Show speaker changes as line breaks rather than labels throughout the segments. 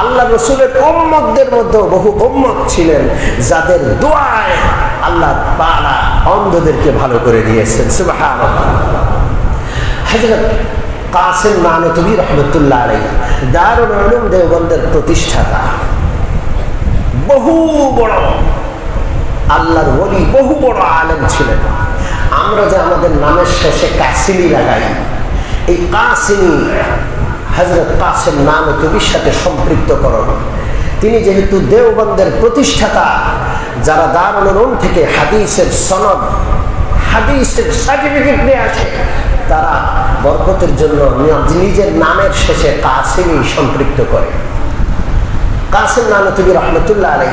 আল্লাহ রসুলের উম্মতদের মধ্যে বহু উম্মত ছিলেন, যাদের দোয়ায় আল্লাহ তাআলা অন্ধদেরকে ভালো করে দিয়েছেন। প্রতিষ্ঠাতা, বহু বড়, আল্লাহর ওলি, বহু বড় আলেম ছিলেন। আমরা যে আমাদের নামের শেষে কাসিমি লাগাই, এই কাসিমি হজরত কাসেম নানতবির সাথে সম্পৃক্ত করণ তিনি যেহেতু দেওবন্দের প্রতিষ্ঠাতা, যারা দারুল থেকে হাদিসের সনদ, হাদিসের সার্টিফিকেট নিয়ে আসে, তারা বরকতের জন্য নিজের নামের শেষে কাসেমই সম্পৃক্ত করে। কাসিম নানতবী রহমতুল্লাহ আলাই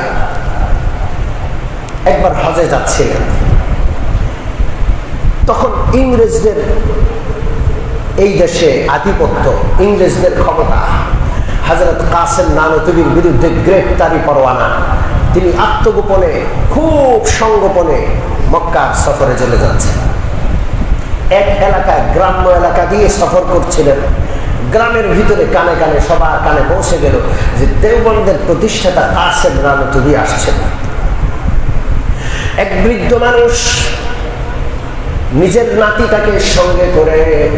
একবার হজে যাচ্ছিলেন। তখন ইংরেজদের এই দেশে আধিপত্য, ইংরেজদের ক্ষমতা। হজরত কাসেম নানতবির বিরুদ্ধে গ্রেফতারি পরোয়ানা। তিনি আত্মগোপনে, খুব সংগোপনে মক্কার সফরে চলে যাচ্ছেন। এক এলাকা গ্রাম্য এলাকা দিয়ে সফর করছিলেন। গ্রামের ভিতরে কানে কানে, সবার কানে পৌঁছে গেল যে দেওবন্দের প্রতিষ্ঠাতা কাসেম নানতবি আসছেন। এক বৃদ্ধ মানুষ নিজের নাতিটাকে সঙ্গে করে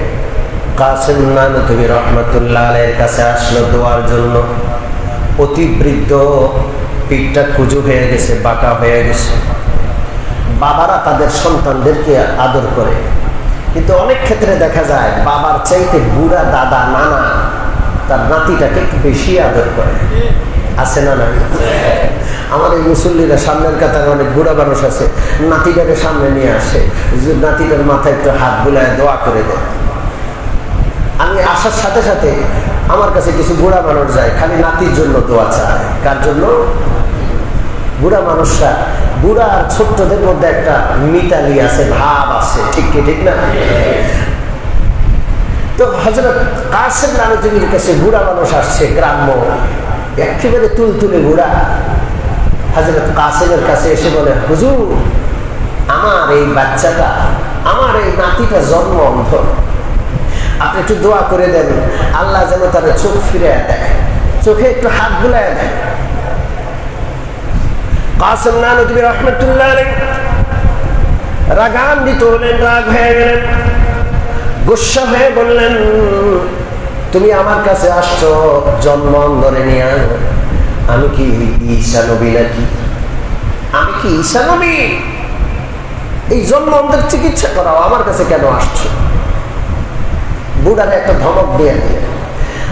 কাসেম নানতবি রহমতুল্লাহ আলের কাছে আসলো দোয়ার জন্য। অতি বৃদ্ধ পিঠটা কুজু হয়ে গেছে, বাঁকা হয়ে গেছে। বাবারা তাদের সন্তানদেরকে আদর করে। কিন্তু অনেক ক্ষেত্রে দেখা যায়, বাবার চাইতে বুড়া দাদা, নানা তার নাতিটাকে বেশি আদর করে। আছে না নাই? আমাদের মুসল্লিরা সামনের কাতারে অনেক বুড়া মানুষ আছে, নাতিটাকে সামনে নিয়ে আসে। নাতিটার মাথায় একটু হাত বুলায় দোয়া করে দেয়। আমি আসার সাথে সাথে আমার কাছে কিছু বুড়া মানুষ যায়, খালি নাতির জন্য দোয়া চায়। কার জন্য? বুড়া মানুষরা, বুড়া আর ছোট্টদের মধ্যে একটা মিতালি আছে, ভাব আছে। ঠিক কি, ঠিক না? তো হজরত কাসেম নানজুমির কাছে বুড়া মানুষ আসছে, গ্রাম্য, একেবারে তুল তুলে বুড়া হজরত কাসেমের কাছে এসে বলে, হুজুর, আমার এই বাচ্চাটা, আমার এই নাতিটা জন্ম অন্ধ। আপনি একটু দোয়া করে দেন। আল্লাহ যেন তার চোখ ফিরে দেয়। চোখে একটু হাত বুলায় দেয়। রহমতুল্লাহ রাগান্বিত হলেন, রাগ হয়ে গেলেন। গুসা হয়ে বললেন, তুমি আমার কাছে আসছো, জন্ম ধরে নিয়ে। আমি কি ঈশা নবী নাকি? আমি কি ঈশা নবী? এই জন্ম অন্ধের চিকিৎসা করাও আমার কাছে কেন আসছো? বুড়ারে একটা ধমক দিয়ে দিয়ে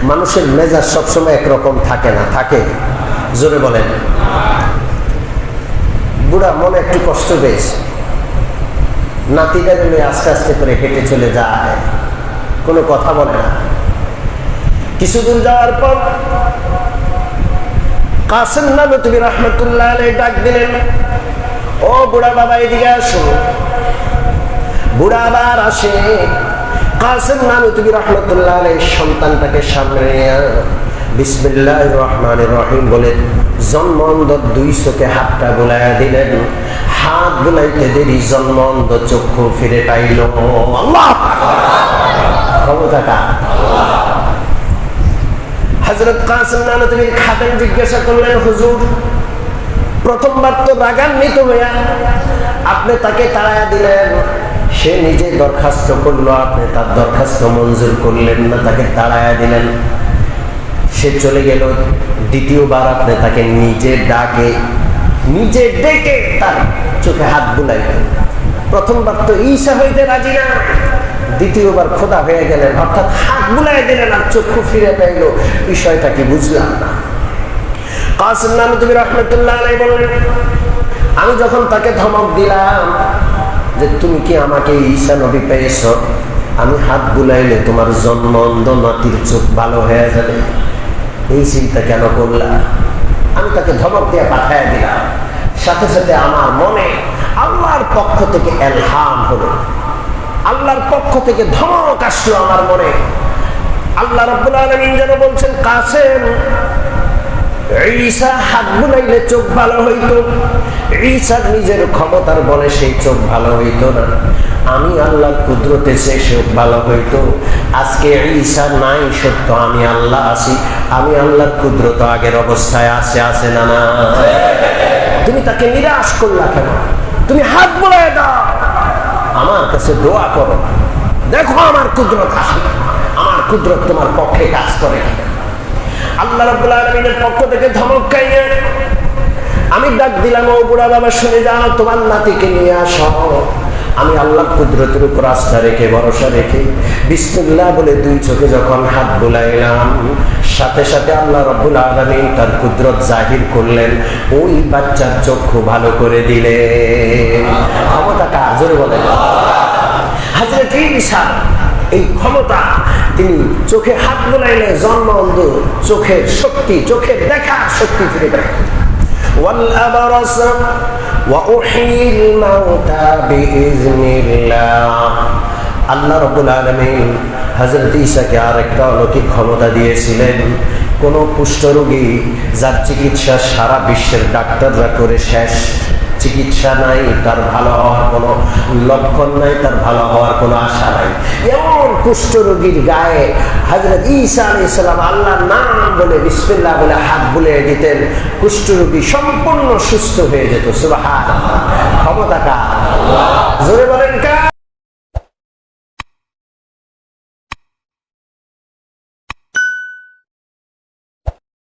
মানুষের মেজাজ সবসময় একরকম থাকে না, থাকে। জোরে বলেন। বুড়া মনে একটু কষ্ট পেয়েছে। নাতিটা নিয়ে আস্তে আস্তে করে হেঁটে চলে যায়। কোনো কথা বলে না। কিছুদিন যাওয়ার পর কাসেম নামে তুমি রহমতুল্লাহ ডাক দিলেন। ও বুড়া বাবা, এদিকে আসো বুড়া আবার আসে। কাসেম নামে তুমি রহমতুল্লাহ সন্তানটাকে সামনে নিয়ে বিসমিল্লাহ রহমান রহিম জন্ম অন্ধ দুই চোখে হাতটা বুলাইয়া দিলেন। হাত বুলাইতে দেরি, জন্ম অন্ধ চক্ষু ফিরে পাইল। হজরত কাসিম নানতবীর খাদেন জিজ্ঞাসা করলেন, হুজুর, প্রথমবার তো রাগান্বিত হইয়া আপনি তাকে তাড়াইয়া দিলেন। সে নিজে দরখাস্ত করল, আপনি তার দরখাস্ত মঞ্জুর করলেন না, তাকে তাড়াইয়া দিলেন। সে চলে গেল, দ্বিতীয়বার আপনি তাকে নিজে ডাকে, নিজে ডেকে তার চোখে হাত বুলাইলেন। প্রথমবার তো ঈশা হইতে রাজি না, দ্বিতীয়বার খোদা হয়ে গেলেন, অর্থাৎ হাত বুলাই দিলেন আর চক্ষু ফিরে পাইল। বিষয়টা কি বুঝলাম না। আলাই বললেন, আমি যখন তাকে ধমক দিলাম যে তুমি কি আমাকে ঈশা নবী পেয়েছ? আমি হাত বুলাইলে তোমার জন্ম অন্ধ নাতির চোখ ভালো হয়ে যাবে। এই চিন্তা কেন করলা? আমি তাকে ধমক দিয়ে পাঠাইয়া দিলাম। সাথে সাথে আমার মনে আল্লাহর পক্ষ থেকে এলহাম হলো। আল্লাহর পক্ষ থেকে ধমক আসলো আমার মনে। আল্লাহ রব্বুল আলমিন যেন বলছেন, কাসেম ঈসা হাত বুলাইলে চোখ ভালো হইতো। ঈসার নিজের ক্ষমতার বলে সেই চোখ ভালো হইতো না। আমি আল্লাহ কুদরতে সে চোখ ভালো হইতো। আজকে ঈসা নাই, সত্য আমি আল্লাহ আছি। আমি আল্লাহ কুদরত আগের অবস্থায় আছে আছে না না তুমি তাকে নিরাশ করলা কেন? তুমি হাত বুলাই দাও। আমার কাছে দোয়া করো। দেখো আমার কুদরত আসে আমার কুদরত তোমার পক্ষে কাজ করে কিনা। আল্লাহ আলামিনের পক্ষ থেকে ধমক খাইয়ে আমি ডাক দিলাম, ও বুড়া বাবা, শুনে যাও, তোমার নাতিকে নিয়ে আসো। আমি আল্লাহ কুদরতের উপর আস্থা রেখে, ভরসা রেখে, বিসমিল্লাহ বলে দুই চোখে যখন হাত বুলাইলাম, সাথে সাথে আল্লাহ রব্বুল আলামিন তার কুদরত জাহির করলেন, ওই বাচ্চার চক্ষু ভালো করে দিলে ক্ষমতাটা জোরে বলে হাজরত ঈসা এই ক্ষমতা তিনি চোখে হাত বোলাইলে জন্ম অন্ধ চোখের শক্তি চোখের দেখা শক্তি ফিরে দেয় والأبرص وأحيي الموتى بإذن الله আল্লাহ রব্বুল আলমিন হজরত ঈসাকে আরেকটা অলৌকিক ক্ষমতা দিয়েছিলেন কোন কুষ্ঠরোগী যার চিকিৎসা সারা বিশ্বের ডাক্তাররা করে শেষ চিকিৎসা নাই তার ভালো হওয়ার কোনো লক্ষণ নাই তার ভালো হওয়ার কোনো আশা নাই এমন কুষ্ঠরোগীর গায়ে হাজরত ঈসা আলী ইসলাম আল্লাহ নাম বলে বিসমিল্লা বলে হাত বুলে দিতেন। কুষ্ঠরোগী সম্পূর্ণ সুস্থ হয়ে যেত সুবাহ ক্ষমতাটা জোরে বলে